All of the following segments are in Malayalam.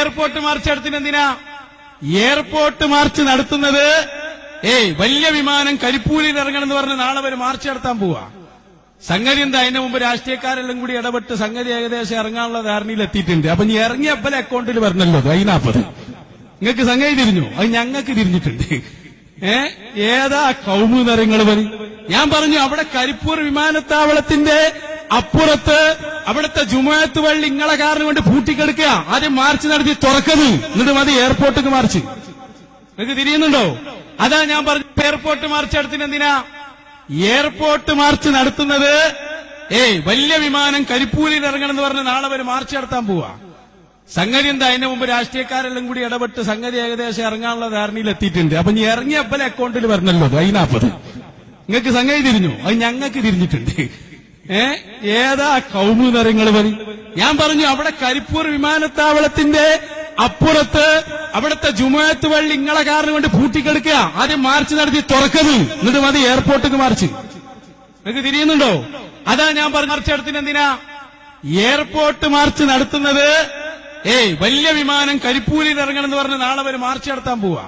എയർപോർട്ട് മാർച്ച് നടത്തുന്നത് എന്തിനാ എയർപോർട്ട് മാർച്ച് നടത്തുന്നത് ഏയ് വലിയ വിമാനം കരിപ്പൂരിൽ ഇറങ്ങണം എന്ന് പറഞ്ഞ് നാളെ വരെ മാർച്ച് നടത്താൻ പോവാ. സംഗതി എന്താ? അതിന്റെ മുമ്പ് രാഷ്ട്രീയക്കാരെല്ലാം കൂടി ഇടപെട്ട് സംഗതി ഏകദേശം ഇറങ്ങാനുള്ള ധാരണയിൽ എത്തിയിട്ടുണ്ട്. അപ്പൊ ഇനി ഇറങ്ങിയപ്പലെ അക്കൗണ്ടിൽ വരണല്ലോ അതിനാപ്പത് നിങ്ങൾക്ക് സംഗതി തിരിഞ്ഞു? അത് ഞങ്ങൾക്ക് തിരിഞ്ഞിട്ടുണ്ട്. ഏ? ഏതാ കൗമു നിറങ്ങൾ വരി? ഞാൻ പറഞ്ഞു അവിടെ കരിപ്പൂർ വിമാനത്താവളത്തിന്റെ അപ്പുറത്ത് അവിടുത്തെ ജുമായത്ത് വള്ളി ഇങ്ങളെ കാരണം കൊണ്ട് പൂട്ടിക്കെടുക്കുക. ആദ്യം മാർച്ച് നടത്തി തുറക്കുന്നു എന്നിട്ട് മതി എയർപോർട്ടിക്ക് മാർച്ച്. നിങ്ങൾക്ക് തിരിയുന്നുണ്ടോ? അതാ ഞാൻ പറഞ്ഞു എയർപോർട്ട് മാർച്ച് നടത്തിന് എന്തിനാ? എയർപോർട്ട് മാർച്ച് നടത്തുന്നത് ഏയ് വലിയ വിമാനം കരിപ്പൂരിൽ ഇറങ്ങണം എന്ന് പറഞ്ഞ് നാളെ വരെ മാർച്ച് നടത്താൻ പോവാ. സംഗതി എന്താ? അതിന്റെ മുമ്പ് രാഷ്ട്രീയക്കാരെല്ലാം കൂടി ഇടപെട്ട് സംഗതി ഏകദേശം ഇറങ്ങാനുള്ള ധാരണയിൽ എത്തിയിട്ടുണ്ട്. അപ്പൊ ഇനി ഇറങ്ങിയപ്പലെ അക്കൗണ്ടിൽ വരണല്ലോ അതിനാപ്പത് നിങ്ങൾക്ക് സംഗതി തിരിഞ്ഞു? അത് ഞങ്ങൾക്ക് തിരിഞ്ഞിട്ടുണ്ട്. ഏ? ഏതാ കൗമു നിറങ്ങൾ പറയും ഞാൻ പറഞ്ഞു അവിടെ കരിപ്പൂർ വിമാനത്താവളത്തിന്റെ അപ്പുറത്ത് അവിടുത്തെ ജുമായത്ത് വള്ളി ഇങ്ങളെ കാരണം കൊണ്ട് പൂട്ടിക്കെടുക്കുക. ആദ്യം മാർച്ച് നടത്തി തുറക്കത് എന്നിട്ട് മതി എയർപോർട്ടിൽ മാർച്ച്. നിങ്ങൾക്ക് തിരിയുന്നുണ്ടോ? അതാ ഞാൻ പറഞ്ഞ മാർച്ച് നടത്തുന്നത് എന്തിനാ? എയർപോർട്ട് മാർച്ച് നടത്തുന്നത് ഏയ് വലിയ വിമാനം കരിപ്പൂരിൽ ഇറങ്ങണം എന്ന് പറഞ്ഞ് നാളെ വരെ മാർച്ച് നടത്താൻ പോവാ.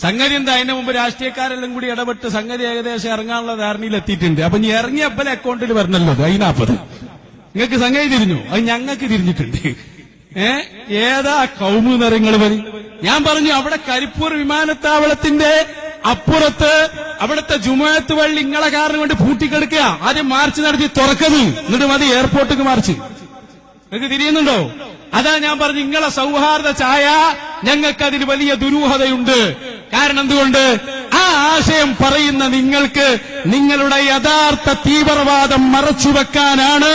സംഗതി എന്താ? അതിന്റെ മുമ്പ് രാഷ്ട്രീയക്കാരെല്ലാം കൂടി ഇടപെട്ട് സംഗതി ഏകദേശം ഇറങ്ങാനുള്ള ധാരണയിൽ എത്തിയിട്ടുണ്ട്. അപ്പൊ ഇനി ഇറങ്ങിയപ്പോൾ അക്കൗണ്ടിൽ വരണല്ലോ അതിനാപ്പത് നിങ്ങൾക്ക് സംഗതി തിരിഞ്ഞു? അത് ഞങ്ങൾക്ക് തിരിഞ്ഞിട്ടുണ്ട്. ഏ? ഏതാ കൗമു നിറങ്ങൾ വരി ഞാൻ പറഞ്ഞു അവിടെ കരിപ്പൂർ വിമാനത്താവളത്തിന്റെ അപ്പുറത്ത് അവിടുത്തെ ജുമായത്ത് വള്ളി ഇങ്ങളെ കാരണം കൊണ്ട് പൂട്ടിക്കെടുക്കുക. ആദ്യം മാർച്ച് നടത്തി തുറക്കുന്നു എന്നിട്ട് മതി എയർപോർട്ടിക്ക് മാർച്ച്. നിങ്ങൾക്ക് തിരിയുന്നുണ്ടോ? അതാ ഞാൻ പറഞ്ഞു നിങ്ങളെ സൗഹാർദ്ദ ചായ ഞങ്ങൾക്ക് അതിന് വലിയ ദുരൂഹതയുണ്ട്. കാരണം എന്തുകൊണ്ട്? ആ ആശയം പറയുന്ന നിങ്ങൾക്ക് നിങ്ങളുടെ യഥാർത്ഥ തീവ്രവാദം മറച്ചുവെക്കാനാണ്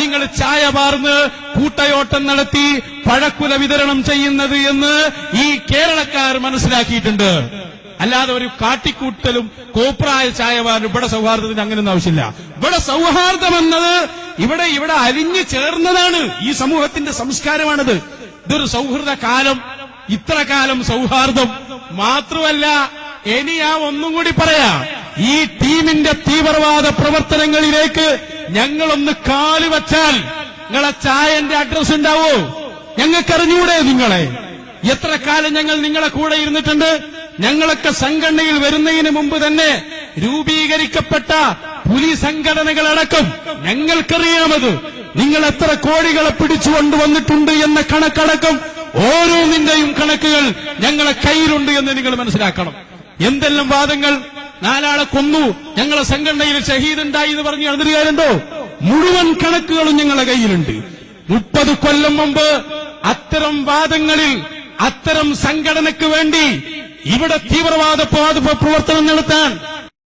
നിങ്ങൾ ചായ പാർന്ന് കൂട്ടയോട്ടം നടത്തി പഴക്കുല വിതരണം ചെയ്യുന്നത് എന്ന് ഈ കേരളക്കാർ മനസ്സിലാക്കിയിട്ടുണ്ട്. അല്ലാതെ ഒരു കാട്ടിക്കൂട്ടലും കോപ്രായ ചായവാരും ഇവിടെ സൗഹാർദ്ദത്തിന് അങ്ങനെയൊന്നും ആവശ്യമില്ല. ഇവിടെ സൗഹാർദ്ദം എന്നത് ഇവിടെ ഇവിടെ അലിഞ്ഞു ചേർന്നതാണ് ഈ സമൂഹത്തിന്റെ സംസ്കാരമാണിത്. ഇതൊരു സൗഹൃദ കാലം. ഇത്ര കാലം സൗഹാർദ്ദം. മാത്രമല്ല ഇനി ഞാൻ ഒന്നും കൂടി പറയാ. ഈ ടീമിന്റെ തീവ്രവാദ പ്രവർത്തനങ്ങളിലേക്ക് ഞങ്ങളൊന്ന് കാലുവച്ചാൽ നിങ്ങളെ ചായന്റെ അഡ്രസ് ഉണ്ടാവോ? ഞങ്ങൾക്കറിഞ്ഞൂടെ നിങ്ങളെ. എത്ര കാലം ഞങ്ങൾ നിങ്ങളെ കൂടെ ഇരുന്നിട്ടുണ്ട്? ഞങ്ങളൊക്കെ സംഘടനയിൽ വരുന്നതിന് മുമ്പ് തന്നെ രൂപീകരിക്കപ്പെട്ട പുലി സംഘടനകളടക്കം ഞങ്ങൾക്കറിയാമത്. നിങ്ങൾ എത്ര കോടികളെ പിടിച്ചുകൊണ്ടുവന്നിട്ടുണ്ട് എന്ന കണക്കടക്കം ഓരോന്നിന്റെയും കണക്കുകൾ ഞങ്ങളെ കയ്യിലുണ്ട് എന്ന് നിങ്ങൾ മനസ്സിലാക്കണം. എന്തെല്ലാം വാദങ്ങൾ? നാലാളെ കൊന്നു. ഞങ്ങളെ സംഘടനയിൽ ഷഹീദുണ്ടായി എന്ന് പറഞ്ഞ് എഴുതുകാരുണ്ടോ മുഴുവൻ കണക്കുകളും ഞങ്ങളെ കയ്യിലുണ്ട്. മുപ്പത് കൊല്ലം മുമ്പ് അത്തരം വാദങ്ങളിൽ അത്തരം സംഘടനയ്ക്ക് വേണ്ടി ഇവിടെ തീവ്രവാദ പ്രവർത്തനം നടത്താൻ